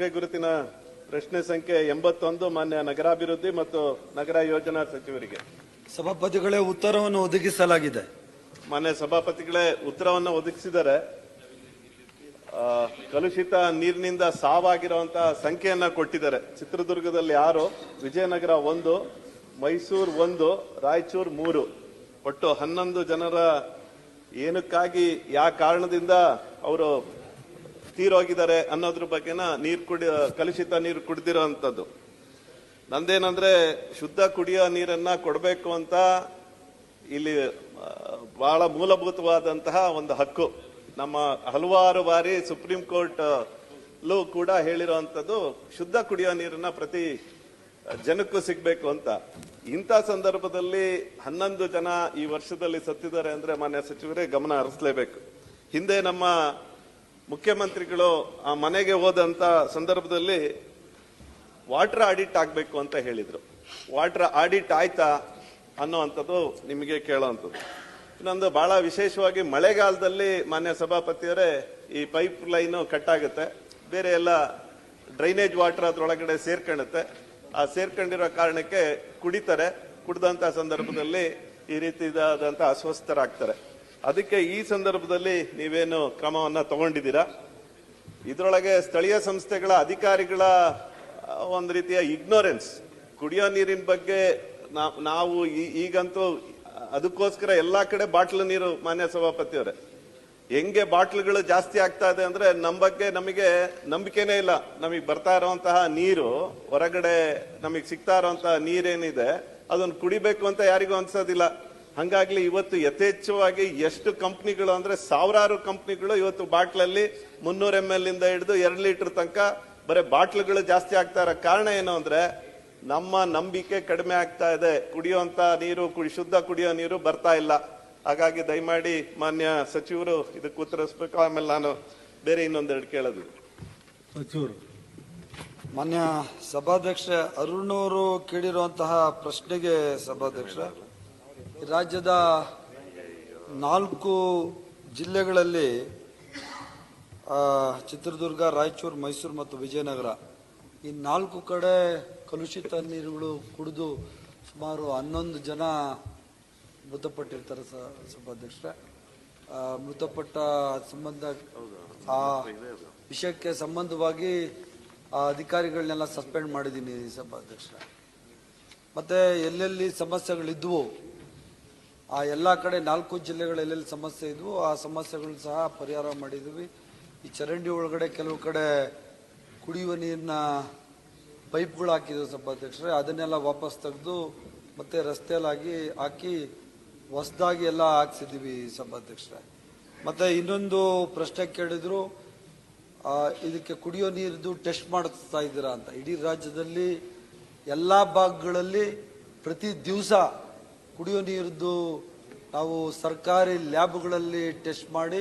ಚುಕ್ಕೆ ಗುರುತಿನ ಪ್ರಶ್ನೆ ಸಂಖ್ಯೆ ಎಂಬತ್ತೊಂದು ಮಾನ್ಯ ನಗರಾಭಿವೃದ್ಧಿ ಮತ್ತು ನಗರ ಯೋಜನಾ ಸಚಿವರಿಗೆ. ಸಭಾಪತಿಗಳೇ ಉತ್ತರವನ್ನು ಒದಗಿಸಲಾಗಿದೆ. ಮಾನ್ಯ ಸಭಾಪತಿಗಳೇ ಉತ್ತರವನ್ನು ಒದಗಿಸಿದರೆ ಕಲುಷಿತ ನೀರಿನಿಂದ ಸಾವಾಗಿರುವಂತಹ ಸಂಖ್ಯೆಯನ್ನ ಕೊಟ್ಟಿದ್ದಾರೆ. ಚಿತ್ರದುರ್ಗದಲ್ಲಿ ಆರು ವಿಜಯನಗರ ಒಂದು ಮೈಸೂರು ಒಂದು ರಾಯಚೂರು ಮೂರು. ಒಟ್ಟು ಹನ್ನೊಂದು ಜನರ ಏನಕ್ಕಾಗಿ ಯಾವ ಕಾರಣದಿಂದ ಅವರು ತೀರೋಗಿದ್ದಾರೆ ಅನ್ನೋದ್ರ ಬಗ್ಗೆನ ನೀರು ಕುಡಿ, ಕಲುಷಿತ ನೀರು ಕುಡಿದಿರೋಂಥದ್ದು. ನಂದೇನಂದ್ರೆ ಶುದ್ಧ ಕುಡಿಯೋ ನೀರನ್ನ ಕೊಡಬೇಕು ಅಂತ ಇಲ್ಲಿ ಬಹಳ ಮೂಲಭೂತವಾದಂತಹ ಒಂದು ಹಕ್ಕು. ನಮ್ಮ ಹಲವಾರು ಬಾರಿ ಸುಪ್ರೀಂ ಕೋರ್ಟ್ ಲೂ ಕೂಡ ಹೇಳಿರುವಂಥದ್ದು ಶುದ್ಧ ಕುಡಿಯೋ ನೀರನ್ನ ಪ್ರತಿ ಜನಕ್ಕೂ ಸಿಗ್ಬೇಕು ಅಂತ. ಇಂಥ ಸಂದರ್ಭದಲ್ಲಿ ಹನ್ನೊಂದು ಜನ ಈ ವರ್ಷದಲ್ಲಿ ಸತ್ತಿದ್ದಾರೆ ಅಂದ್ರೆ ಮಾನ್ಯ ಸಚಿವರೇ ಗಮನ ಹರಿಸಲೇಬೇಕು. ಹಿಂದೆ ನಮ್ಮ ಮುಖ್ಯಮಂತ್ರಿಗಳು ಆ ಮನೆಗೆ ಹೋದಂತ ಸಂದರ್ಭದಲ್ಲಿ ವಾಟರ್ ಆಡಿಟ್ ಆಗಬೇಕು ಅಂತ ಹೇಳಿದರು. ವಾಟರ್ ಆಡಿಟ್ ಆಯ್ತಾ ಅನ್ನೋವಂಥದ್ದು ನಿಮಗೆ ಕೇಳೋವಂಥದ್ದು ಇನ್ನೊಂದು ಭಾಳ ವಿಶೇಷವಾಗಿ ಮಳೆಗಾಲದಲ್ಲಿ ಮಾನ್ಯ ಸಭಾಪತಿಯವರೇ ಈ ಪೈಪ್ ಲೈನು ಕಟ್ ಆಗುತ್ತೆ ಬೇರೆ ಎಲ್ಲ ಡ್ರೈನೇಜ್ ವಾಟರ್ ಅದರೊಳಗಡೆ ಸೇರ್ಕೊಳ್ಳುತ್ತೆ ಆ ಸೇರ್ಕೊಂಡಿರೋ ಕಾರಣಕ್ಕೆ ಕುಡಿತಾರೆ. ಕುಡ್ದಂಥ ಸಂದರ್ಭದಲ್ಲಿ ಈ ರೀತಿಯಾದಂಥ ಅಸ್ವಸ್ಥರಾಗ್ತಾರೆ. ಅದಕ್ಕೆ ಈ ಸಂದರ್ಭದಲ್ಲಿ ನೀವೇನು ಕ್ರಮವನ್ನ ತಗೊಂಡಿದ್ದೀರಾ? ಇದರೊಳಗೆ ಸ್ಥಳೀಯ ಸಂಸ್ಥೆಗಳ ಅಧಿಕಾರಿಗಳ ಒಂದು ರೀತಿಯ ಇಗ್ನೋರೆನ್ಸ್ ಕುಡಿಯೋ ನೀರಿನ ಬಗ್ಗೆ ನಾವು ಈಗಂತೂ ಅದಕ್ಕೋಸ್ಕರ ಎಲ್ಲಾ ಕಡೆ ಬಾಟ್ಲು ನೀರು ಮಾನ್ಯ ಸಭಾಪತಿಯವರೇ. ಹೆಂಗೆ ಬಾಟ್ಲುಗಳು ಜಾಸ್ತಿ ಆಗ್ತಾ ಇದೆ ಅಂದ್ರೆ ನಮ್ಮ ಬಗ್ಗೆ ನಮಗೆ ನಂಬಿಕೆನೇ ಇಲ್ಲ. ನಮಗೆ ಬರ್ತಾ ಇರುವಂತಹ ನೀರು, ಹೊರಗಡೆ ನಮಗೆ ಸಿಗ್ತಾ ಇರುವಂತಹ ನೀರೇನಿದೆ, ಅದನ್ನು ಕುಡಿಬೇಕು ಅಂತ ಯಾರಿಗೂ ಅನ್ಸೋದಿಲ್ಲ. ಹಂಗಾಗ್ಲಿ ಇವತ್ತು ಯಥೇಚ್ಛವಾಗಿ ಎಷ್ಟು ಕಂಪ್ನಿಗಳು ಅಂದ್ರೆ ಸಾವಿರಾರು ಕಂಪ್ನಿಗಳು ಇವತ್ತು ಬಾಟ್ಲಲ್ಲಿ ಮುನ್ನೂರ ಎಂ ಎಲ್ ಇಂದ ಹಿಡಿದು ಎರಡು ಲೀಟರ್ ತನಕ ಬರೀ ಬಾಟ್ಲುಗಳು ಜಾಸ್ತಿ ಆಗ್ತಾ ಇರೋ ಕಾರಣ ಏನು ಅಂದ್ರೆ ನಮ್ಮ ನಂಬಿಕೆ ಕಡಿಮೆ ಆಗ್ತಾ ಇದೆ. ಕುಡಿಯುವಂತ ನೀರು ಕುಡಿ ಶುದ್ಧ ಕುಡಿಯೋ ನೀರು ಬರ್ತಾ ಇಲ್ಲ. ಹಾಗಾಗಿ ದಯಮಾಡಿ ಮಾನ್ಯ ಸಚಿವರು ಇದಕ್ಕೆ ಉತ್ತರಿಸ್ಬೇಕು. ಆಮೇಲೆ ನಾನು ಬೇರೆ ಇನ್ನೊಂದೆರಡು ಕೇಳೋದು. ಸಚಿವರು. ಮಾನ್ಯ ಸಭಾಧ್ಯಕ್ಷ ಅರುಣ್ ಅವರು ಕೇಳಿರುವಂತಹ ಪ್ರಶ್ನೆಗೆ ಸಭಾಧ್ಯಕ್ಷ. ರಾಜ್ಯದ ನಾಲ್ಕು ಜಿಲ್ಲೆಗಳಲ್ಲಿ ಚಿತ್ರದುರ್ಗ, ರಾಯಚೂರು, ಮೈಸೂರು ಮತ್ತು ವಿಜಯನಗರ, ಈ ನಾಲ್ಕು ಕಡೆ ಕಲುಷಿತ ನೀರುಗಳು ಕುಡಿದು ಸುಮಾರು ಹನ್ನೊಂದು ಜನ ಮೃತಪಟ್ಟಿರ್ತಾರೆ ಸಭಾಧ್ಯಕ್ಷರೇ. ಮೃತಪಟ್ಟ ಸಂಬಂಧ, ಆ ವಿಷಯಕ್ಕೆ ಸಂಬಂಧವಾಗಿ, ಆ, ಅಧಿಕಾರಿಗಳನ್ನೆಲ್ಲ ಸಸ್ಪೆಂಡ್ ಮಾಡಿದ್ದೀನಿ ಸಭಾಧ್ಯಕ್ಷರೇ. ಮತ್ತೆ ಎಲ್ಲೆಲ್ಲಿ ಸಮಸ್ಯೆಗಳಿದ್ವು ಆ ಎಲ್ಲ ಕಡೆ ನಾಲ್ಕು ಜಿಲ್ಲೆಗಳು ಎಲ್ಲೆಲ್ಲಿ ಸಮಸ್ಯೆ ಇದ್ವು. ಆ ಸಮಸ್ಯೆಗಳು ಸಹ ಪರಿಹಾರ ಮಾಡಿದ್ವಿ. ಈ ಚರಂಡಿ ಒಳಗಡೆ ಕೆಲವು ಕಡೆ ಕುಡಿಯುವ ನೀರಿನ ಪೈಪ್ಗಳು ಹಾಕಿದ್ವು ಸಭಾಧ್ಯಕ್ಷರೇ. ಅದನ್ನೆಲ್ಲ ವಾಪಸ್ ತೆಗೆದು ಮತ್ತೆ ರಸ್ತೆಯಲ್ಲಾಗಿ ಹಾಕಿ ಹೊಸದಾಗಿ ಎಲ್ಲ ಹಾಕ್ಸಿದ್ದೀವಿ ಸಭಾಧ್ಯಕ್ಷರೇ. ಮತ್ತೆ ಇನ್ನೊಂದು ಪ್ರಶ್ನೆ ಕೇಳಿದ್ರು. ಇದಕ್ಕೆ ಕುಡಿಯೋ ನೀರಿದ್ದು ಟೆಸ್ಟ್ ಮಾಡಿಸ್ತಾ ಇದ್ದೀರಾ ಅಂತ. ಇಡೀ ರಾಜ್ಯದಲ್ಲಿ ಎಲ್ಲ ಭಾಗಗಳಲ್ಲಿ ಪ್ರತಿ ದಿವಸ ಕುಡಿಯೋ ನೀರಿದ್ದು ನಾವು ಸರ್ಕಾರಿ ಲ್ಯಾಬ್ಗಳಲ್ಲಿ ಟೆಸ್ಟ್ ಮಾಡಿ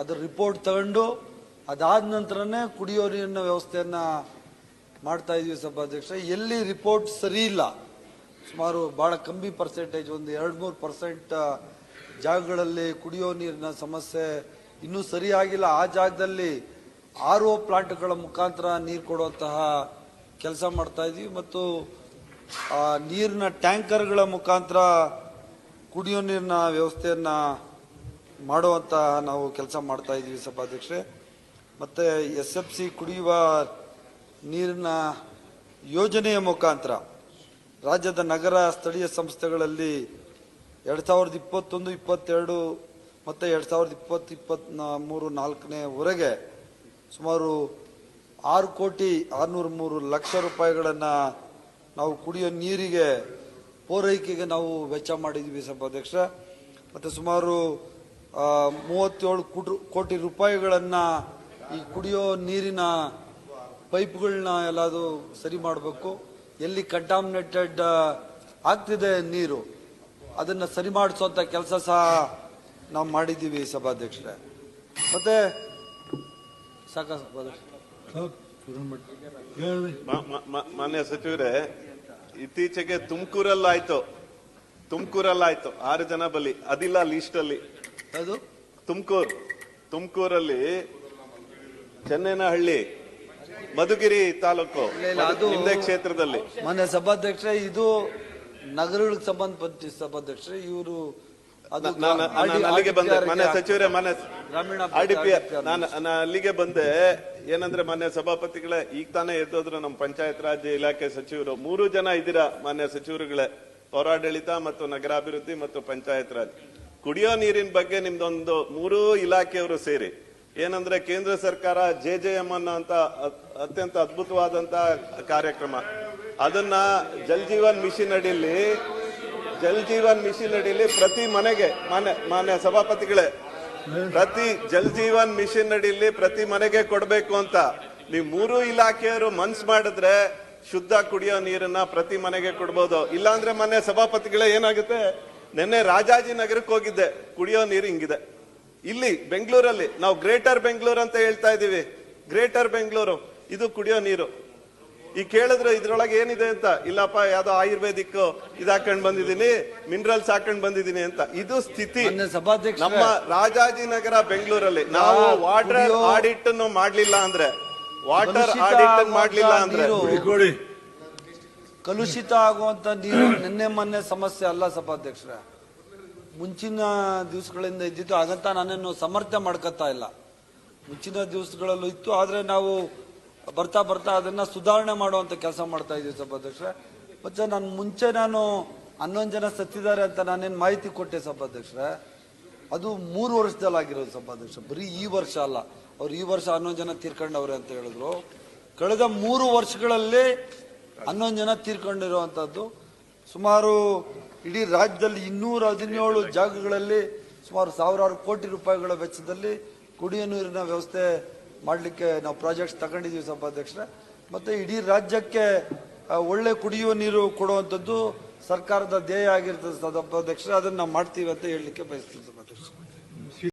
ಅದರ ರಿಪೋರ್ಟ್ ತಗೊಂಡು ಅದಾದ ನಂತರನೇ ಕುಡಿಯೋ ನೀರಿನ ವ್ಯವಸ್ಥೆಯನ್ನು ಮಾಡ್ತಾ ಇದೀವಿ ಸಭಾಧ್ಯಕ್ಷ. ಎಲ್ಲಿ ರಿಪೋರ್ಟ್ ಸರಿ ಇಲ್ಲ, ಸುಮಾರು ಬಹಳ ಕಮ್ಮಿ ಪರ್ಸೆಂಟೇಜ್ ಒಂದು ಎರಡು ಮೂರು ಪರ್ಸೆಂಟ್ ಜಾಗಗಳಲ್ಲಿ ಕುಡಿಯೋ ನೀರಿನ ಸಮಸ್ಯೆ ಇನ್ನೂ ಸರಿಯಾಗಿಲ್ಲ ಆ ಜಾಗದಲ್ಲಿ ಆರ್ ಒ ಪ್ಲಾಂಟ್ಗಳ ಮುಖಾಂತರ ನೀರು ಕೊಡುವಂತಹ ಕೆಲಸ ಮಾಡ್ತಾ ಇದೀವಿ. ಮತ್ತು ನೀರಿನ ಟ್ಯಾಂಕರ್ಗಳ ಮುಖಾಂತರ ಕುಡಿಯೋ ನೀರಿನ ವ್ಯವಸ್ಥೆಯನ್ನ ಮಾಡುವಂತ ನಾವು ಕೆಲಸ ಮಾಡ್ತಾ ಇದ್ದೀವಿ ಸಭಾಧ್ಯಕ್ಷೆ ಮತ್ತೆ ಎಸ್ ಎಫ್ ಸಿ ಕುಡಿಯುವ ನೀರಿನ ಯೋಜನೆಯ ಮುಖಾಂತರ ರಾಜ್ಯದ ನಗರ ಸ್ಥಳೀಯ ಸಂಸ್ಥೆಗಳಲ್ಲಿ ಎರಡ್ ಸಾವಿರದ ಇಪ್ಪತ್ತೊಂದು, ಇಪ್ಪತ್ತೆರಡು ಮತ್ತೆ ಎರಡ್ ಸಾವಿರದ ಇಪ್ಪತ್ತು ಇಪ್ಪತ್ತ್ ಮೂರು ನಾಲ್ಕನೇವರೆಗೆ ಸುಮಾರು ಆರು ಕೋಟಿ ಆರ್ನೂರ ಮೂರು ಲಕ್ಷ ರೂಪಾಯಿಗಳನ್ನ ನಾವು ಕುಡಿಯೋ ನೀರಿಗೆ ಪೂರೈಕೆಗೆ ನಾವು ವೆಚ್ಚ ಮಾಡಿದ್ವಿ ಸಭಾಧ್ಯಕ್ಷ ಮತ್ತು ಸುಮಾರು ಮೂವತ್ತೇಳು ಕುಟ್ರು- ಕೋಟಿ ರೂಪಾಯಿಗಳನ್ನು ಈ ಕುಡಿಯೋ ನೀರಿನ ಪೈಪ್ಗಳನ್ನ ಎಲ್ಲಾದರೂ ಸರಿ ಮಾಡಬೇಕು. ಎಲ್ಲಿ ಕಂಟಾಮಿನೇಟೆಡ್ ಆಗ್ತಿದೆ ನೀರು, ಅದನ್ನು ಸರಿ ಮಾಡಿಸೋಂಥ ಕೆಲಸ ಸಹ ನಾವು ಮಾಡಿದ್ದೀವಿ ಸಭಾಧ್ಯಕ್ಷರೇ ಮತ್ತೆ ಸಾಕ ಸಭಾಧ್ಯಕ್ಷ ಮಾನ್ಯ ಸಚಿವರೇ ಇತ್ತೀಚೆಗೆ ತುಮಕೂರಲ್ಲಾಯ್ತು. ತುಮಕೂರಲ್ಲಾಯ್ತು. ಆರು ಜನ ಬಲಿ. ಅದಿಲ್ಲ ಲೀಸ್ಟ್ ಅಲ್ಲಿ ಅದು ತುಮಕೂರು. ತುಮಕೂರಲ್ಲಿ ಚೆನ್ನೈನಹಳ್ಳಿ ಮಧುಗಿರಿ ತಾಲೂಕು ನಿಮ್ದೇ ಕ್ಷೇತ್ರದಲ್ಲಿ. ಮಾನ್ಯ ಸಭಾಧ್ಯಕ್ಷ ಇದು ನಗರಗಳಿಗೆ ಸಂಬಂಧಪಟ್ಟ ಸಭಾಧ್ಯಕ್ಷ ಇವರು ನಾನು ನಾನು ಅಲ್ಲಿಗೆ ಬಂದೆ. ಮನೆ ಸಚಿವರೇ ಮನೆ ಗ್ರಾಮೀಣ ಆರ್ ಡಿ ಪಿ ನಾನು ನಾನು ಅಲ್ಲಿಗೆ ಬಂದೆ. ಏನಂದ್ರೆ ಮಾನ್ಯ ಸಭಾಪತಿಗಳೇ ಈಗ ತಾನೇ ಎದ್ದೋದ್ರು ನಮ್ಮ ಪಂಚಾಯತ್ ರಾಜ್ ಇಲಾಖೆ ಸಚಿವರು. ಮೂರು ಜನ ಇದ್ದೀರಾ ಮಾನ್ಯ ಸಚಿವರುಗಳೇ? ಪೌರಾಡಳಿತ ಮತ್ತು ನಗರಾಭಿವೃದ್ಧಿ ಮತ್ತು ಪಂಚಾಯತ್ ರಾಜ್. ಕುಡಿಯೋ ನೀರಿನ ಬಗ್ಗೆ ನಿಮ್ದೊಂದು ಮೂರೂ ಇಲಾಖೆಯವರು ಸೇರಿ. ಏನಂದ್ರೆ ಕೇಂದ್ರ ಸರ್ಕಾರ ಜೆ ಜೆ ಎಂ ಅನ್ನೋ ಅಂತ ಅತ್ಯಂತ ಅದ್ಭುತವಾದಂತ ಕಾರ್ಯಕ್ರಮ. ಅದನ್ನ ಜಲ್ ಜೀವನ್ ಮಿಷನ್ ಅಡಿಯಲ್ಲಿ ಜಲ್ ಜೀವನ್ ಮಿಷನ್ ಅಡಿಯಲ್ಲಿ ಪ್ರತಿ ಮನೆಗೆ, ಮಾನ್ಯ ಮಾನ್ಯ ಸಭಾಪತಿಗಳೇ, ಪ್ರತಿ ಜಲ್ ಜೀವನ್ ಮಿಷನ್ ಅಡಿಯಲ್ಲಿ ಪ್ರತಿ ಮನೆಗೆ ಕೊಡಬೇಕು ಅಂತ. ನೀವು ಮೂರು ಇಲಾಖೆಯವರು ಮನ್ಸ್ ಮಾಡಿದ್ರೆ ಶುದ್ಧ ಕುಡಿಯೋ ನೀರನ್ನ ಪ್ರತಿ ಮನೆಗೆ ಕೊಡ್ಬೋದು. ಇಲ್ಲಾಂದ್ರೆ ಮನೆ ಸಭಾಪತಿಗಳೇ ಏನಾಗುತ್ತೆ? ನಿನ್ನೆ ರಾಜಾಜಿನಗರಕ್ಕೆ ಹೋಗಿದ್ದೆ. ಕುಡಿಯೋ ನೀರು ಹಿಂಗಿದೆ. ಇಲ್ಲಿ, ಬೆಂಗಳೂರಲ್ಲಿ, ನಾವು ಗ್ರೇಟರ್ ಬೆಂಗಳೂರು ಅಂತ ಹೇಳ್ತಾ ಇದೀವಿ ಗ್ರೇಟರ್ ಬೆಂಗಳೂರು, ಇದು ಕುಡಿಯೋ ನೀರು. ಈಗ ಕೇಳಿದ್ರೆ ಇದ್ರೊಳಗೆ ಏನಿದೆ ಅಂತ ಇಲ್ಲಪ್ಪ ಯಾವ್ದೋ ಆಯುರ್ವೇದಿಕ್ ಇದಾಕೊಂಡ್ ಬಂದಿದ್ದೀನಿ ಮಿನರಲ್ಸ್ ಹಾಕೊಂಡ್ ಬಂದಿದ್ದೀನಿ ಅಂತ. ಇದು ಸ್ಥಿತಿ. ನಮ್ಮ ರಾಜಾಜಿನಗರ ಬೆಂಗಳೂರಲ್ಲಿ ನಾವು ವಾಟರ್ ಆಡಿಟ್ ಅನ್ನು ಮಾಡ್ಲಿಲ್ಲ ಅಂದ್ರೆ ವಾಟರ್ ಕಲುಷಿತ ಆಡಿಟ್ ಆಗುವಂತ ಮಾಡ್ಲಿಲ್ಲ ಅಂದ್ರೆ. ನೀರು ಕಲುಷಿತ ಆಗುವಂತ ನೀರು ನಿನ್ನೆ ಮೊನ್ನೆ ಸಮಸ್ಯೆ ಅಲ್ಲ ಸಭಾಧ್ಯಕ್ಷರ. ಮುಂಚಿನ ದಿವಸಗಳಿಂದ ಇದ್ದಿತ್ತು ಹಾಗಂತ ನಾನೇನು ಸಮರ್ಥ ಮಾಡ್ಕೊತಾ ಇಲ್ಲ. ಮುಂಚಿನ ದಿವಸಗಳಲ್ಲೂ ಇತ್ತು ಆದ್ರೆ ನಾವು ಬರ್ತಾ ಬರ್ತಾ ಅದನ್ನ ಸುಧಾರಣೆ ಮಾಡುವಂತ ಕೆಲಸ ಮಾಡ್ತಾ ಇದ್ದೀವಿ ಸಭಾಧ್ಯಕ್ಷ ಮತ್ತೆ ನಾನು ಮುಂಚೆ ನಾನು ಹನ್ನೊಂದು ಜನ ಸತ್ತಿದ್ದಾರೆ ಅಂತ ನಾನೇನು ಮಾಹಿತಿ ಕೊಟ್ಟೆ ಸಭಾಧ್ಯಕ್ಷರೇ ಅದು ಮೂರು ವರ್ಷದಲ್ಲಿ ಆಗಿರೋದು ಸಭಾಧ್ಯಕ್ಷ ಬರೀ ಈ ವರ್ಷ ಅಲ್ಲ. ಅವ್ರು ಈ ವರ್ಷ ಹನ್ನೊಂದು ಜನ ತೀರ್ಕೊಂಡವ್ರೆ ಅಂತ ಹೇಳಿದ್ರು. ಕಳೆದ ಮೂರು ವರ್ಷಗಳಲ್ಲಿ ಹನ್ನೊಂದು ಜನ ತೀರ್ಕೊಂಡಿರುವಂತದ್ದು ಸುಮಾರು ಇಡೀ ರಾಜ್ಯದಲ್ಲಿ ಇನ್ನೂರ ಹದಿನೇಳು ಜಾಗಗಳಲ್ಲಿ ಸುಮಾರು ಸಾವಿರಾರು ಕೋಟಿ ರೂಪಾಯಿಗಳ ವೆಚ್ಚದಲ್ಲಿ ಕುಡಿಯುವ ನೀರಿನ ವ್ಯವಸ್ಥೆ ಮಾಡಲಿಕ್ಕೆ ನಾವು ಪ್ರಾಜೆಕ್ಟ್ಸ್ ತಗೊಂಡಿದ್ದೀವಿ ಸಭಾಧ್ಯಕ್ಷರೇ. ಮತ್ತು ಇಡೀ ರಾಜ್ಯಕ್ಕೆ ಒಳ್ಳೆ ಕುಡಿಯುವ ನೀರು ಕೊಡುವಂಥದ್ದು ಸರ್ಕಾರದ ಧ್ಯೇಯ ಆಗಿರ್ತದೆ ಸಭಾಧ್ಯಕ್ಷರೇ. ಅದನ್ನು ನಾವು ಮಾಡ್ತೀವಿ ಅಂತ ಹೇಳಲಿಕ್ಕೆ ಬಯಸ್ತೀವಿ